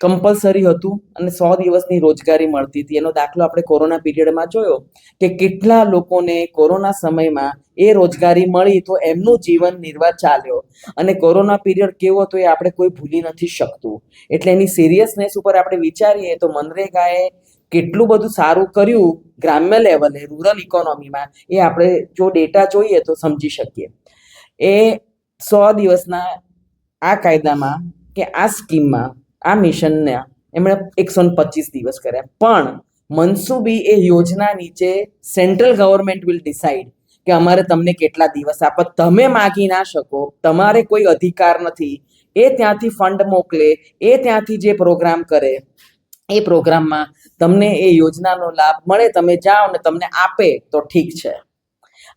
Compulsory હતું અને સો દિવસની રોજગારી મળતી હતી. એનો દાખલો આપણે કોરોના પીરિયડમાં જોયો કે કેટલા લોકોને કોરોના સમયમાં એ રોજગારી મળી તો એમનું જીવન નિર્વાહ ચાલ્યો. અને કોરોના પીરિયડ કેવો હતો એ આપણે કોઈ ભૂલી નથી શકતું. એટલે એની સિરિયસનેસ ઉપર આપણે વિચારીએ તો મનરેગાએ કેટલું બધું સારું કર્યું ગ્રામ્ય લેવલે રૂરલ ઇકોનોમીમાં એ આપણે જો ડેટા જોઈએ તો સમજી શકીએ. એ સો દિવસના આ કાયદામાં કે આ સ્કીમમાં આ મિશનના એમણે એકસો પચીસ દિવસ કર્યા. પણ મનસુબી એ યોજના નીચે સેન્ટ્રલ ગવર્મેન્ટ વિલ ડિસાઈડ કે અમારે તમને કેટલા દિવસ આપો. તમે માગી ના શકો, તમારે કોઈ અધિકાર નથી. એ ત્યાંથી ફંડ મોકલે, એ ત્યાંથી જે પ્રોગ્રામ કરે, એ પ્રોગ્રામમાં તમને એ યોજનાનો લાભ મળે, તમે જાઓ ને તમને આપે તો ઠીક છે.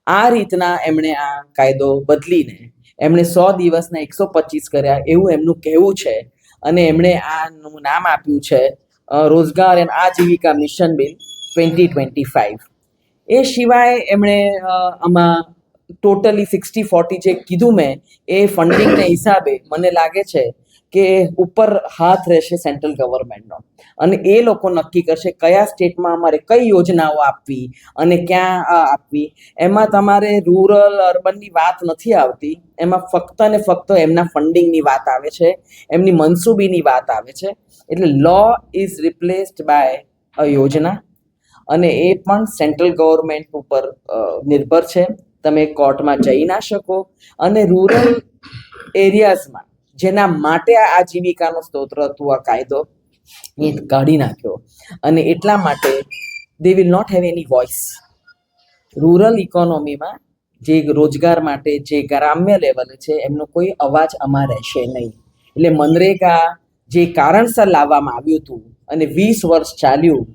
આ રીતના એમણે આ કાયદો બદલીને એમણે સો દિવસના એકસો પચીસ કર્યા એવું એમનું કહેવું છે. અને એમણે આનું નામ આપ્યું છે રોજગાર એન્ડ આજીવિકા mission bill twenty twenty five એ સિવાય એમણે આમાં ટોટલી સિક્સટી ફોર્ટી જે કીધું મેં, એ ફંડિંગને હિસાબે મને લાગે છે કે ઉપર હાથ રહેશે સેન્ટ્રલ ગવર્મેન્ટનો. અને એ લોકો નક્કી કરશે કયા સ્ટેટમાં અમારે કઈ યોજનાઓ આપવી અને ક્યાં આપવી. એમાં તમારે રૂરલ, અર્બનની વાત નથી આવતી. એમાં ફક્ત ને ફક્ત એમના ફંડિંગની વાત આવે છે. એમની મનસૂબીની વાત આવે છે. એટલે law is replaced by a યોજના. અને એ પણ સેન્ટ્રલ ગવર્મેન્ટ ઉપર નિર્ભર છે. તમે કોર્ટમાં જઈ ના શકો. અને રૂરલ એરિયાઝમાં જેના માટે આ આજીવિકાનો સ્તોત્ર હતું આ કાયદો, એ કાઢી નાખ્યો. અને એટલા માટે they will not have any voice rural ઇકોનોમીમાં જે રોજગાર માટે જે ગ્રામ્ય લેવલે છે, એમનો કોઈ અવાજ આમાં રહેશે નહીં. એટલે મનરેગા જે કારણસર લાવવામાં આવ્યું હતું અને વીસ વર્ષ ચાલ્યું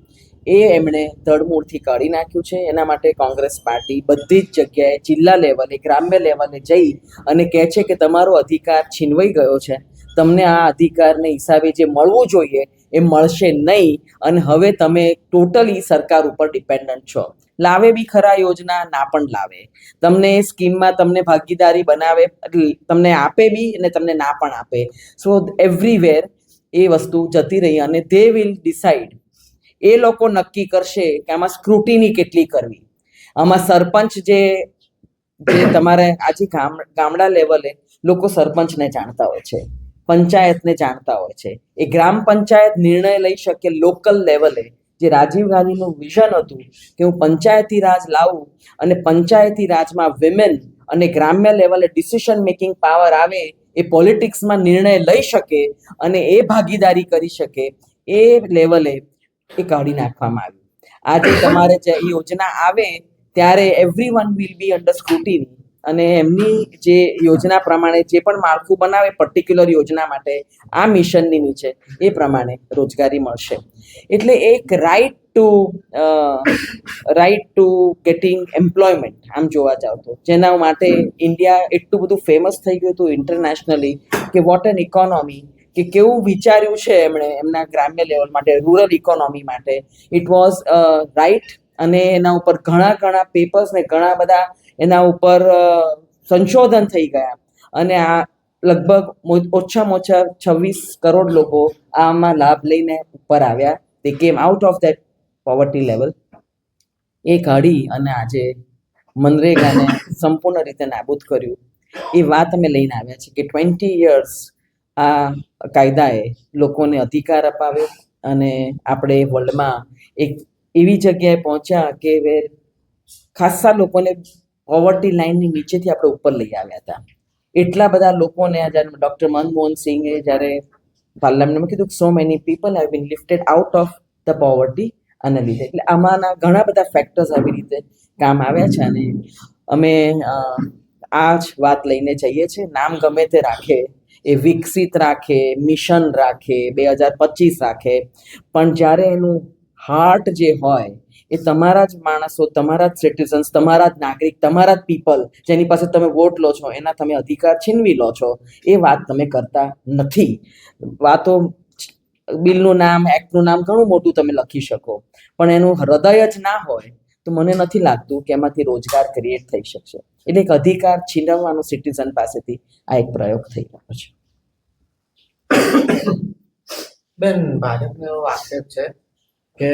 એ એમણે ધડમૂળથી કાઢી નાખ્યું છે. એના માટે કોંગ્રેસ પાર્ટી બધી જ જગ્યાએ જિલ્લા લેવલે, ગ્રામ્ય લેવલે જઈ અને કહે છે કે તમારો અધિકાર છીનવાઈ ગયો છે. તમને આ અધિકારને હિસાબે જે મળવું જોઈએ એ મળશે નહીં અને હવે તમે ટોટલી સરકાર ઉપર ડિપેન્ડન્ટ છો. લાવે બી ખરા યોજના, ના પણ લાવે. તમને સ્કીમમાં તમને ભાગીદારી બનાવે તમને આપે બી અને તમને ના પણ આપે. સો એવરીવેર એ વસ્તુ જતી રહી અને દે વિલ ડિસાઈડ એ લોકો નક્કી કરશે કે આમાં સ્ક્રુટિની કેટલી કરવી. આમાં સરપંચ જે જે તમારે આજે ગામ, ગામડા લેવલે લોકો સરપંચને જાણતા હોય છે, પંચાયતને જાણતા હોય છે. એ ગ્રામ પંચાયત નિર્ણય લઈ શકે લોકલ લેવલે જે રાજીવ ગાંધીનું વિઝન હતું કે હું પંચાયતી રાજ લાવું અને પંચાયતી રાજમાં વિમેન અને ગ્રામ્ય લેવલે ડિસિશન મેકિંગ પાવર આવે એ પોલિટિક્સમાં નિર્ણય લઈ શકે અને એ ભાગીદારી કરી શકે. એ લેવલે એ કાઢી નાખવામાં આવ્યું આજે તમારે જે યોજના આવે, ત્યારે everyone will be under scrutiny અને એમની જે યોજના પ્રમાણે જે પણ માળખું બનાવે પર્ટિક્યુલર યોજના માટે, આ મિશનની નીચે એ પ્રમાણે રોજગારી મળશે. એટલે એક right to right to getting employment આમ જોવા જાવ તો. જેના માટે ઇન્ડિયા એટલું બધું ફેમસ થઈ ગયું હતું ઇન્ટરનેશનલી કે વોટ એન ઇકોનોમી કે કેવું વિચાર્યું છે એમણે એમના ગ્રામ્ય લેવલ માટે રૂરલ ઇકોનોમી માટે? ઇટ વોઝ રાઈટ અને એના ઉપર ઘણા ઘણા પેપર્સ ને ઘણા બધા એના ઉપર સંશોધન થઈ ગયા. અને આ લગભગ ઓછામાં ઓછા છવ્વીસ કરોડ લોકો આમાં લાભ લઈને ઉપર આવ્યા. તે came out of that poverty level એ કાઢી અને આજે મનરેગાને સંપૂર્ણ રીતે નાબૂદ કર્યું. એ વાત અમે લઈને આવ્યા છે કે ટ્વેન્ટી યર્સ આ કાયદાએ લોકોને અધિકાર અપાવ્યો અને આપણે વર્લ્ડમાં એક એવી જગ્યાએ પહોંચ્યા કે હવે ખાસ્સા લોકોને પોવર્ટી લાઇનની નીચેથી આપણે ઉપર લઈ આવ્યા હતા. એટલા બધા લોકોને જ્યારે ડૉક્ટર મનમોહન સિંહે જ્યારે પાર્લામેન્ટમાં કીધું so many people have been lifted out of the poverty અને લીધે. એટલે આમાંના ઘણા બધા ફેક્ટર્સ આવી રીતે કામ આવ્યા છે અને અમે આ જ વાત લઈને જઈએ છીએ. નામ ગમે તે રાખે એ વિકસિત રાખે, મિશન રાખે, બે હજાર પચીસ રાખે. પણ જ્યારે એનું હાર્ટ જે હોય, એ તમારા જ માણસો, તમારા જ સિટીઝન્સ તમારા જ નાગરિક, તમારા જ પીપલ જેની પાસે તમે વોટ લો છો, એના તમે અધિકાર છીનવી લો છો, એ વાત તમે કરતા નથી. વાતો બિલનું નામ એક્ટનું નામ ઘણું મોટું તમે લખી શકો. પણ એનું હૃદય જ ના હોય તો મને નથી લાગતું કે એમાંથી રોજગાર ક્રિએટ થઈ શકશે. એટલે એક અધિકાર છીનવવાનો સિટીઝન પાસેથી આ એક પ્રયોગ થઈ રહ્યો છે. બેન ભાજપનો એવો આક્ષેપ છે કે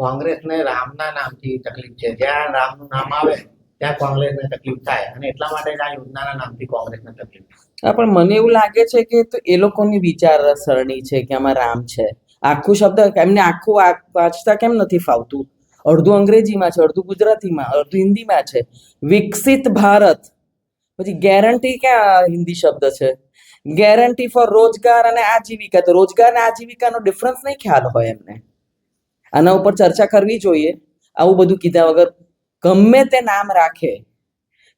કોંગ્રેસને રામના નામથી તકલીફ છે. જ્યાં રામનું નામ આવે ત્યાં કોંગ્રેસને તકલીફ થાય અને એટલા માટે આ યોજનાના નામથી કોંગ્રેસને તકલીફ. હા પણ મને એવું લાગે છે કે તો એ લોકોની વિચારસરણી છે કે આમાં રામ છે. આખું શબ્દ એમને આખું વાંચતા કેમ નથી ફાવતું? અડધું અંગ્રેજીમાં છે, અડધું ગુજરાતીમાં, અડધું હિન્દીમાં છે. વિકસિત ભારત. પછી ગેરંટી ક્યાં હિન્દી શબ્દ છે? ગેરંટી ફોર રોજગાર અને આજીવિકા. તો રોજગાર અને આજીવિકાનો ડિફરન્સ નહીં ખ્યાલ હોય એમને. આના ઉપર ચર્ચા કરવી જોઈએ. આવું બધું કીધા વગર ગમે તે નામ રાખે.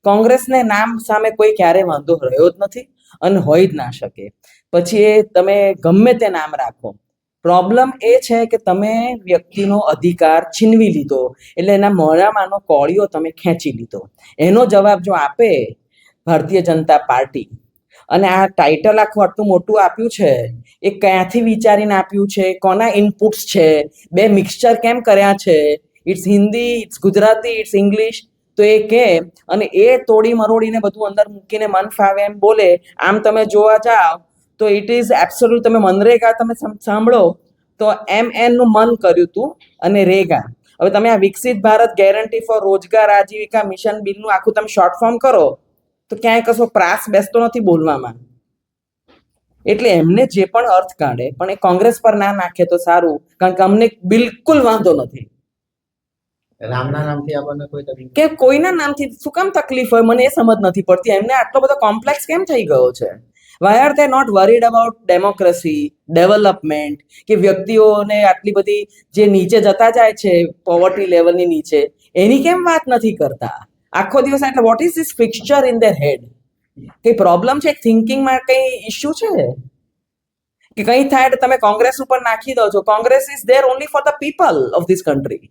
કોંગ્રેસને નામ સામે કોઈ ક્યારે વાંધો રહ્યો જ નથી અને હોય જ ના શકે. પછી એ તમે ગમે તે નામ રાખો. પ્રોબ્લેમ એ છે કે તમે વ્યક્તિનો અધિકાર છીનવી લીધો, એટલે એના મોઢામાંનો કોળિયો તમે ખેંચી લીધો. એનો જવાબ જો આપે ભારતીય જનતા પાર્ટી, અને આ ટાઇટલ આખું આટલું મોટું આપ્યું છે, એ ક્યાંથી વિચારીને આપ્યું છે, કોના ઇનપુટ્સ છે, બે મિક્સચર કેમ કર્યા છે it's Hindi it's Gujarati it's English તો એ કે, અને એ તોડી મરોડીને બધું અંદર મૂકીને મન ફાવે એમ બોલે, આમ તમે જોવા જાઓ તો ઇટ ઇઝ એબ્સોલ્યુટ તમે મનરેગા તમે સાંભળો તો એમ એનનું મન કર્યું હતું અને રેગા. હવે તમે આ વિકસિત ભારત ગેરંટી ફોર રોજગાર આજીવિકા મિશન બિલનું આખું તમે શોર્ટ ફોર્મ કરો તો ક્યાંય કશો પ્રાસ બેસતો નથી બોલવામાં. એટલે એમને જે પણ અર્થ કાઢે પણ એ કોંગ્રેસ પર ના નાખે તો સારું કારણ કે અમને બિલકુલ વાંધો નથી. રામના નામથી આપણને કોઈ તકલીફ કે કોઈના નામથી શું કામ તકલીફ હોય મને એ સમજ નથી પડતી. એમને આટલો બધો કોમ્પ્લેક્સ કેમ થઈ ગયો છે? Why are they not worried about democracy development કે વ્યક્તિઓને આટલી બધી જે નીચે જતા જાય છે પોવર્ટી લેવલની નીચે, એની કેમ વાત નથી કરતા? આખો દિવસ એટલે what is this fixture in their head કઈ પ્રોબ્લેમ છે? થિંકિંગમાં કઈ ઇશ્યુ છે? કે કંઈ થાય તમે કોંગ્રેસ ઉપર નાખી દો છો. Congress is there only for the people of this country